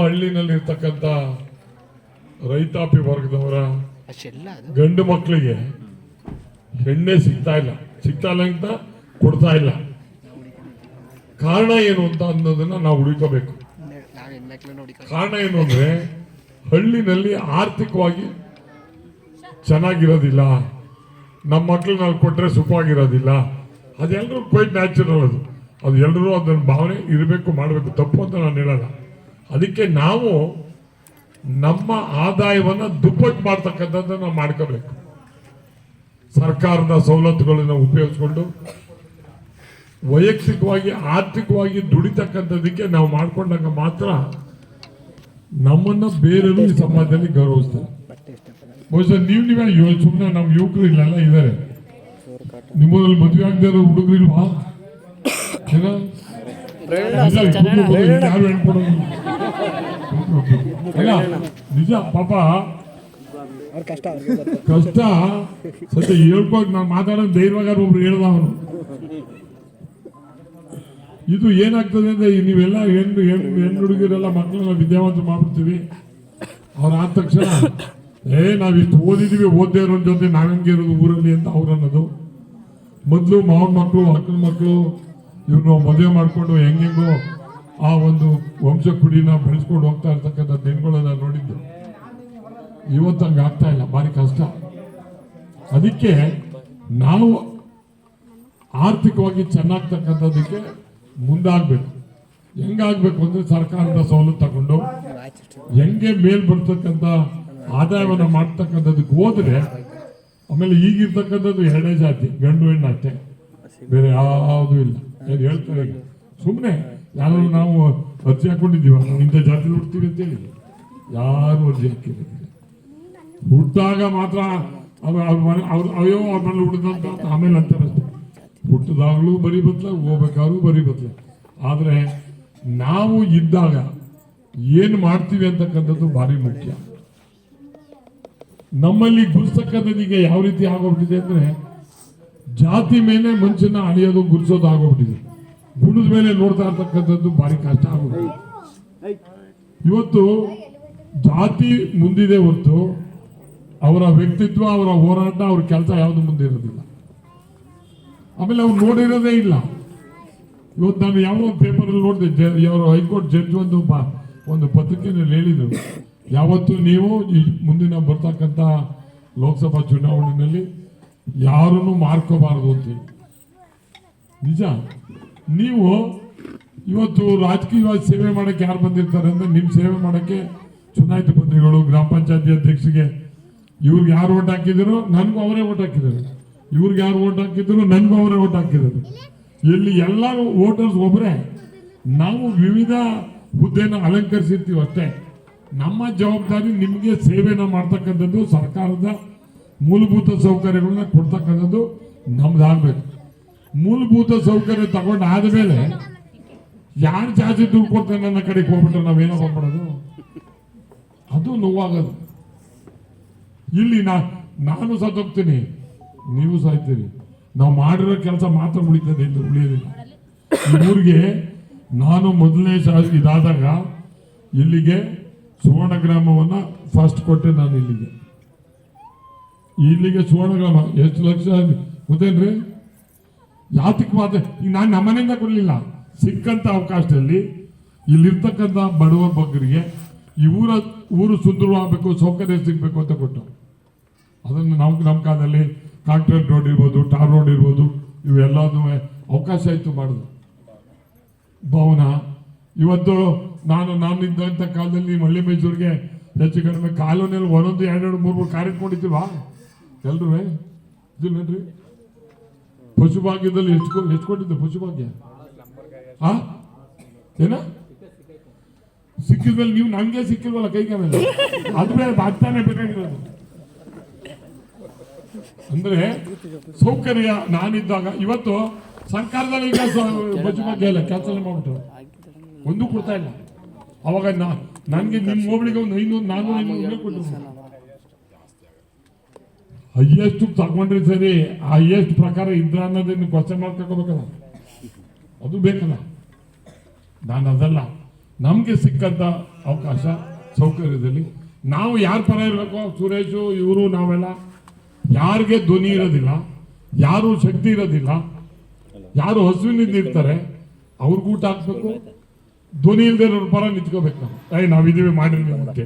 ಹಳ್ಳಿನಲ್ಲಿ ಇರ್ತಕ್ಕಂಥ ರೈತಾಪಿ ವರ್ಗದವರ ಗಂಡು ಮಕ್ಕಳಿಗೆ ಹೆಣ್ಣೆ ಸಿಗ್ತಾ ಇಲ್ಲ. ಸಿಗ್ತಾ ಇಲ್ಲ ಅಂತ ಕೊಡ್ತಾ ಇಲ್ಲ. ಕಾರಣ ಏನು ಅಂತ ಅನ್ನೋದನ್ನ ನಾವು ಹುಡುಕಬೇಕು ಕಾರಣ ಏನು ಅಂದ್ರೆ ಹಳ್ಳಿನಲ್ಲಿ ಆರ್ಥಿಕವಾಗಿ ಚೆನ್ನಾಗಿರೋದಿಲ್ಲ. ನಮ್ಮ ಮಕ್ಳು ನಾವು ಕೊಟ್ಟರೆ ಸುಖವಾಗಿರೋದಿಲ್ಲ ಅದೆಲ್ಲರೂ ಕ್ವೈಟ್ ನ್ಯಾಚುರಲ್ ಅದು. ಅದು ಎಲ್ಲರೂ ಅದನ್ನ ಭಾವನೆ ಇರಬೇಕು ಮಾಡಬೇಕು. ತಪ್ಪು ಅಂತ ನಾನು ಹೇಳಲ್ಲ. ಅದಕ್ಕೆ ನಾವು ನಮ್ಮ ಆದಾಯವನ್ನು ದುಪ್ಪಟ್ಟು ಮಾಡ್ತಕ್ಕಂಥದ್ದನ್ನು ನಾವು ಮಾಡ್ಕೋಬೇಕು. ಸರ್ಕಾರದ ಸವಲತ್ತುಗಳನ್ನು ಉಪಯೋಗಿಸ್ಕೊಂಡು ವೈಯಕ್ತಿಕವಾಗಿ ಆರ್ಥಿಕವಾಗಿ ದುಡಿತಕ್ಕಂಥದ್ದಕ್ಕೆ ನಾವು ಮಾಡಿಕೊಂಡಾಗ ಮಾತ್ರ ನಮ್ಮನ್ನ ಬೇರೆಯವರು ಈ ಸಮಾಜದಲ್ಲಿ ಗೌರವಿಸ್ತಾರೆ. ಬಹುಶಃ ನೀವು ನೀವೇ ಸುಮ್ಮನೆ ನಮ್ಮ ಯುವಕರು ಇಲ್ಲೆಲ್ಲ ಇದ್ದಾರೆ. ನಿಮ್ಮಲ್ಲಿ ಮದುವೆ ಆಗದೆ ಇರೋ ಹುಡುಗರು ಇಲ್ವಾ? ಯಾರು ಹೆಣ್ಕೊಡೋದು? ನಿಜ, ಪಾಪ. ಕಷ್ಟ. ಕಷ್ಟ ಸದ್ಯ ಹೇಳ್ಕೊಂಡು ನಾನು ಮಾತಾಡೋ ಧೈರ್ಯವಾಗಾರ ಒಬ್ರು ಹೇಳ್ದ ಅವನು. ಇದು ಏನಾಗ್ತದೆ ಅಂದ್ರೆ ನೀವೆಲ್ಲ ಹೆಣ್ಣು ಹೆಣ್ಣು ಹೆಣ್ಣು ಹುಡುಗಿರೆಲ್ಲ ಮಕ್ಕಳನ್ನ ವಿದ್ಯಾವಂತ ಮಾಡ್ಬಿಡ್ತೀವಿ. ಅವ್ರು ಆದ ತಕ್ಷಣ, ಏ ನಾವಿಷ್ಟು ಓದಿದೀವಿ, ಓದ್ದೇ ಇರೋ ಜೊತೆ ನಾವೆಂಗೆ ಇರೋದು ಊರಲ್ಲಿ ಅಂತ ಅವ್ರು ಅನ್ನೋದು. ಮೊದಲು ಮಾವನ ಮಕ್ಕಳು ಅಕ್ಕನ ಮಕ್ಕಳು ಇವ್ರನ್ನ ಮದುವೆ ಮಾಡಿಕೊಂಡು ಹೆಂಗೆಂಗೋ ಆ ಒಂದು ವಂಶ ಕುಡಿನ ಬೆಳೆಸ್ಕೊಂಡು ಹೋಗ್ತಾ ಇರ್ತಕ್ಕಂಥ ದಿನಗಳನ್ನ ನೋಡಿದ್ದು. ಇವತ್ತು ಹಂಗೆ ಆಗ್ತಾ ಇಲ್ಲ, ಭಾರಿ ಕಷ್ಟ. ಅದಕ್ಕೆ ನಾವು ಆರ್ಥಿಕವಾಗಿ ಚೆನ್ನಾಗ್ತಕ್ಕಂಥದ್ದಕ್ಕೆ ಮುಂದಾಗಬೇಕು. ಹೆಂಗಾಗಬೇಕು ಅಂದರೆ ಸರ್ಕಾರದ ಸವಲತ್ತು ತಗೊಂಡು, ಹೆಂಗೆ ಮೇಲ್ ಬರ್ತಕ್ಕಂಥ ಆದಾಯವನ್ನು ಮಾಡ್ತಕ್ಕಂಥದ್ದಕ್ಕೆ ಹೋದರೆ, ಆಮೇಲೆ ಈಗಿರ್ತಕ್ಕಂಥದ್ದು ಎರಡೇ ಜಾತಿ, ಗಂಡು ಹೆಣ್ಣು ಅಷ್ಟೇ. ಬೇರೆ ಯಾವುದೂ ಇಲ್ಲ. ಏನು ಹೇಳ್ತಾರೆ ಸುಮ್ಮನೆ ಯಾರು ನಾವು ಅರ್ಜಿ ಹಾಕೊಂಡಿದ್ದೀವ. ನಾವು ಇಂಥ ಜಾತಿ ಹುಡ್ತೀವಿ ಅಂತೇಳಿ ಯಾರು ಅರ್ಜಿ ಹಾಕಿರೋದಿಲ್ಲ ಹುಟ್ಟಾಗ ಮಾತ್ರ ಅವ್ರ ಅವ್ರ ಮನೆ, ಅವ್ರ ಅಯ್ಯೋ, ಅವ್ರ ಮನೇಲಿ ಹುಟ್ಟಿದಂತ ಆಮೇಲೆ ಅಂತಾರೆ ಹುಟ್ಟಿದಾಗಲೂ ಬರೀ ಬತ್ಲ ಹೋಗ್ಬೇಕಾದ್ರೂ ಬರೀ ಬತ್ಲ ಆದರೆ ನಾವು ಇದ್ದಾಗ ಏನು ಮಾಡ್ತೀವಿ ಅಂತಕ್ಕಂಥದ್ದು ಭಾರಿ ಮುಖ್ಯ. ನಮ್ಮಲ್ಲಿ ಗುರುಸ್ತಕ್ಕಂಥದ್ದು ಈಗ ಯಾವ ರೀತಿ ಆಗೋಗ್ಬಿಟ್ಟಿದೆ ಅಂದ್ರೆ ಜಾತಿ ಮೇಲೆ ಮನುಷ್ಯನ ಅಳಿಯೋದು, ಗುರ್ಸೋದು ಆಗೋಗ್ಬಿಟ್ಟಿದೆ. ಗುಣದ ಮೇಲೆ ನೋಡ್ತಾ ಇರ್ತಕ್ಕಂಥದ್ದು ಭಾರಿ ಕಷ್ಟ ಆಗುತ್ತೆ. ಇವತ್ತು ಜಾತಿ ಮುಂದಿದೆ ಹೊರತು ಅವರ ವ್ಯಕ್ತಿತ್ವ, ಅವರ ಹೋರಾಟ, ಅವ್ರ ಕೆಲಸ ಯಾವುದು ಮುಂದೆ ಇರೋದಿಲ್ಲ ಆಮೇಲೆ ಅವ್ರು ನೋಡಿರೋದೇ ಇಲ್ಲ. ಇವತ್ತು ನಾನು ಯಾವ ಪೇಪರಲ್ಲಿ ನೋಡಿದೆ ಯಾವ ಹೈಕೋರ್ಟ್ ಜಡ್ಜ್ ಒಂದು ಒಂದು ಪತ್ರಿಕೆಯಲ್ಲಿ ಹೇಳಿದರು. ಯಾವತ್ತು ನೀವು ಮುಂದಿನ ಬರ್ತಕ್ಕಂಥ ಲೋಕಸಭಾ ಚುನಾವಣೆಯಲ್ಲಿ ಯಾರನ್ನು ಮಾರ್ಕೋಬಾರದು ಅಂತ ನಿಜ? ನೀವು ಇವತ್ತು ರಾಜಕೀಯವಾಗಿ ಸೇವೆ ಮಾಡೋಕ್ಕೆ ಯಾರು ಬಂದಿರ್ತಾರೆ ಅಂದರೆ ನಿಮ್ಮ ಸೇವೆ ಮಾಡೋಕ್ಕೆ ಚುನಾಯಿತ ಪ್ರತಿನಿಧಿಗಳು ಗ್ರಾಮ ಪಂಚಾಯತಿ ಅಧ್ಯಕ್ಷರಿಗೆ. ಇವ್ರಿಗೆ ಯಾರು ಓಟ್ ಹಾಕಿದ್ರು? ನನಗೂ ಅವರೇ ಓಟ್ ಹಾಕಿದ್ದಾರೆ. ಇವ್ರಿಗೆ ಯಾರು ಓಟ್ ಹಾಕಿದ್ರು? ನನಗೂ ಅವರೇ ಓಟ್ ಹಾಕಿದ್ದಾರೆ. ಇಲ್ಲಿ ಎಲ್ಲ ವೋಟರ್ಸ್ ಒಬ್ಬರೇ ನಾವು ವಿವಿಧ ಹುದ್ದೆನ ಅಲಂಕರಿಸಿರ್ತೀವಿ ಅಷ್ಟೇ. ನಮ್ಮ ಜವಾಬ್ದಾರಿ ನಿಮಗೆ ಸೇವೆನ ಮಾಡ್ತಕ್ಕಂಥದ್ದು ಸರ್ಕಾರದ ಮೂಲಭೂತ ಸೌಕರ್ಯಗಳನ್ನ ಕೊಡ್ತಕ್ಕಂಥದ್ದು ನಮ್ದಾಗಬೇಕು. ಮೂಲಭೂತ ಸೌಕರ್ಯ ತಗೊಂಡು ಆದಮೇಲೆ ಯಾರು ಜಾಸ್ತಿ ದುಡ್ಡು ಕೊಡ್ತಾರೆ ನನ್ನ ಕಡೆಗೆ ಹೋಗ್ಬಿಟ್ರೆ ನಾವೇನೋ ಹೋಗ್ಬಿಡೋದು ಅದು ನೋವಾಗೋದು. ಇಲ್ಲಿ ನಾ, ನಾನು ಸತ್ತೋಗ್ತೀನಿ, ನೀವು ಸಾಯ್ತೀರಿ. ನಾವು ಮಾಡಿರೋ ಕೆಲಸ ಮಾತ್ರ ಉಳಿತದೆ ಇಲ್ಲಿ ಉಳಿಯೋದಿಲ್ಲ. ಊರಿಗೆ ನಾನು ಮೊದಲನೇ ಸಾ ಇದಾದಾಗ ಇಲ್ಲಿಗೆ ಸುವರ್ಣ ಗ್ರಾಮವನ್ನು ಫಸ್ಟ್ ಕೊಟ್ಟೆ ನಾನು ಇಲ್ಲಿಗೆ. ಇಲ್ಲಿಗೆ ಸುವರ್ಣ ಗ್ರಾಮ, ಎಷ್ಟು ಲಕ್ಷ ಗೊತ್ತೇನ್ರಿ? ಮಾತ್ರ ಈಗ ನಾನು ನಮ್ಮನೆಯಿಂದ ಕೊಡಲಿಲ್ಲ. ಸಿಕ್ಕಂಥ ಅವಕಾಶದಲ್ಲಿ ಇಲ್ಲಿರ್ತಕ್ಕಂಥ ಬಡವ ಬಗ್ಗರಿಗೆ ಈ ಊರ, ಊರು ಸುಂದರವಾಗಬೇಕು, ಸೌಕರ್ಯ ಸಿಗಬೇಕು ಅಂತ ಕೊಟ್ಟು. ಅದನ್ನು ನಾವು ನಮ್ಮ ಕಾಲದಲ್ಲಿ ಕಾಂಕ್ರೀಟ್ ರೋಡ್ ಇರ್ಬೋದು, ಟಾರ್ ರೋಡ್ ಇರ್ಬೋದು ಇವೆಲ್ಲದೂ ಅವಕಾಶ ಇತ್ತು ಮಾಡೋದು ಭವನ, ಇವತ್ತು ನಾನು ನಾನಿದ್ದಂಥ ಕಾಲದಲ್ಲಿ ಮಳ್ಳಿ ಮೈಸೂರಿಗೆ ಹೆಚ್ಚು ಕಡಿಮೆ ಕಾಲೋನಿಯಲ್ಲಿ ಒಂದೊಂದು, ಎರಡೆರಡು, ಮೂರು ಮೂರು ಕಾರ್ಯಕ್ರಮ ಎಲ್ಲರೂ ಇದು ಇದಿಲ್ಲೇನ್ರಿ ಪಶುಭಾಗ್ಯದಲ್ಲಿ ಹೆಚ್ಕೊಂಡು ಹೆಚ್ಕೊಂಡಿದ್ದೆ ಪಶುಭಾಗ್ಯ ಹಾ ಏನ? ಸಿಕ್ಕಿದ್ಮೇಲೆ ನೀವು ನಂಗೆ ಸಿಕ್ಕಿಲ್ವಲ್ಲ ಕೈಗೆ ಮೇಲೆ? ಅದು ಬಾಗ್ತಾನೆ ಬೇಕಾಗಿರೋದು ಅಂದ್ರೆ ಸೌಕರ್ಯ ನಾನಿದ್ದಾಗ, ಇವತ್ತು ಸರ್ಕಾರದಲ್ಲಿ ಈಗ ಪಶುಭಾಗ್ಯ ಇಲ್ಲ ಕೆಲಸ ಮಾಡ್ಬಿಟ್ರು. ಒಂದು ಕೊಡ್ತಾ ಇಲ್ಲ. ಅವಾಗ ನಾ, ನನಗೆ ನಿಮ್ಮ ಹೋಬಳಿಗೆ ಒಂದು ಐನೂರು ನಾನ್ನೂರು ಐನೂರು ಕೊಟ್ಟರು. ಹೈಯೆಸ್ಟ್ ತಗೊಂಡ್ರೆ ಸರಿ ಆ ಹೈಯೆಸ್ಟ್ ಪ್ರಕಾರ ಇದ್ರ ಅನ್ನೋದನ್ನು ಕ್ವಶನ್ ಮಾಡ್ಕೋಬೇಕಲ್ಲ ಅದು ಬೇಕಲ್ಲ. ನಾನು ಅದಲ್ಲ. ನಮಗೆ ಸಿಕ್ಕಂತ ಅವಕಾಶ ಸೌಕರ್ಯದಲ್ಲಿ. ನಾವು ಯಾರ ಪರ ಇರಬೇಕು? ಸುರೇಶು, ಇವರು, ನಾವೆಲ್ಲ. ಯಾರಿಗೆ ಧ್ವನಿ ಇರೋದಿಲ್ಲ, ಯಾರು ಶಕ್ತಿ ಇರೋದಿಲ್ಲ, ಯಾರು ಹಸುವಿನಿಂದ ಇರ್ತಾರೆ, ಅವ್ರಿಗೂ ಊಟ ಹಾಕ್ಬೇಕು. ಧ್ವನಿ ಇಲ್ಲದೆ ಪರ ನಿಂತ್ಕೋಬೇಕು ನಾವು. ಏಯ್, ನಾವಿದೀವಿ, ಮಾಡಿರಿ ನೀವು ಅಂತ